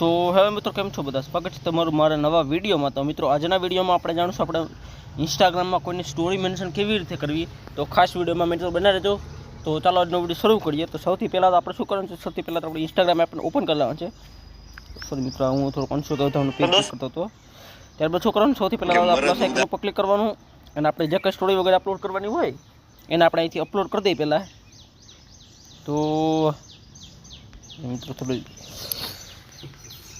તો હવે મિત્રો કેમ છો બધા? સ્વાગત છે તમારું મારા નવા વિડીયોમાં. તો મિત્રો આજના વિડીયોમાં આપણે જાણીશું આપણે ઇન્સ્ટાગ્રામમાં કોઈની સ્ટોરી મેન્શન કેવી રીતે કરવી. તો ખાસ વિડીયોમાં મિત્રો બના રહેજો. તો ચાલો આજનો વીડિયો શરૂ કરીએ. તો સૌથી પહેલાં તો આપણે શું કરવાનું છે? સૌથી પહેલાં તો આપણે ઇન્સ્ટાગ્રામ આપણે ઓપન કરી લેવાનું છે. સોરી મિત્રો હું થોડું કોન્સ્યો કહેવાનું પેજ કરતો હતો. ત્યારબાદ શું કરવાનું? સૌથી પહેલાં આપણે સાઇકલ ઉપર ક્લિક કરવાનું. અને આપણે જે કંઈ સ્ટોરી વગેરે અપલોડ કરવાની હોય એને આપણે અહીંથી અપલોડ કરી દઈએ પહેલાં. તો મિત્રો થોડું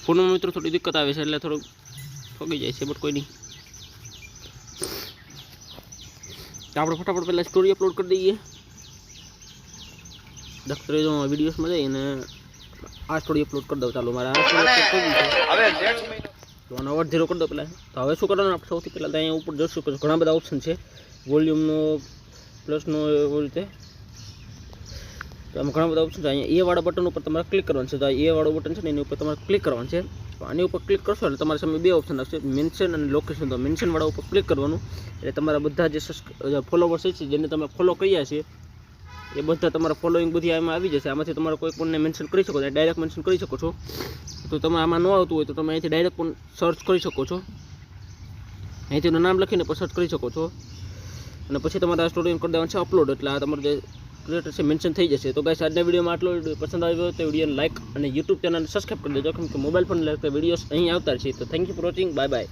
ફોનમાં મિત્રો થોડી દિક્કત આવે છે એટલે થોડુંક ફગી જાય છે બટ કોઈ નહીં. આપણે ફટાફટ પહેલાં સ્ટોરી અપલોડ કરી દઈએ. દફતરે વિડીયોસમાં વિડીયોસમાં જઈને આ સ્ટોરી અપલોડ કરી દઉં. ચાલો, મારે તો આનો અવાજ ઝીરો કરી દો પહેલાં. તો હવે શું કરવાનું? આપણે સૌથી પહેલાં તો અહીંયા ઉપર કે ઘણા બધા ઓપ્શન છે. વોલ્યુમનો પ્લસનો એવી રીતે. તો આમાં ઘણા બધા ઓપ્શન છે. અહીંયા એ વાળા બટન ઉપર તમારે ક્લિક કરવાનું છે. તો એ વાળું બટન છે ને એની ઉપર તમારે ક્લિક કરવાનું છે. આની ઉપર ક્લિક કરશો એટલે તમારી સામે બે ઓપ્શન આવશે. મેન્શન અને લોકેશન તો મેન્શન વાળા ઉપર ક્લિક કરવાનું. એટલે તમારા બધા જે ફોલોવર્સ છે જેને તમે ફોલો કર્યા છે, એ બધા તમારા ફોલોઈંગ બધી આમાં આવી જશે. આમાંથી તમારે કોઈ પણને મેન્શન કરી શકો ડાયરેક્ટ મેન્શન કરી શકો છો. તો તમે આમાં ન આવતું હોય તો તમે અહીંથી ડાયરેક્ટ પણ સર્ચ કરી શકો છો. અહીંથી નામ લખીને પણ સર્ચ કરી શકો છો. અને પછી તમારે સ્ટોરી કરી દેવાનું છે અપલોડ એટલે આ તમારું જે ક્રિએટર છે મેન્શન થઈ જશે. તો ગાઈસ આજના વિડીયોમાં આટલો પસંદ આવ્યો તો વિડીયોને લાઇક અને યુટ્યુબ ચેનલને સબસ્ક્રાઈબ કરી દેજો. કેમ કે મોબાઈલ ફોન લગતા વિડીયોઝ અહીં આવતા છે. તો thank you for watching bye bye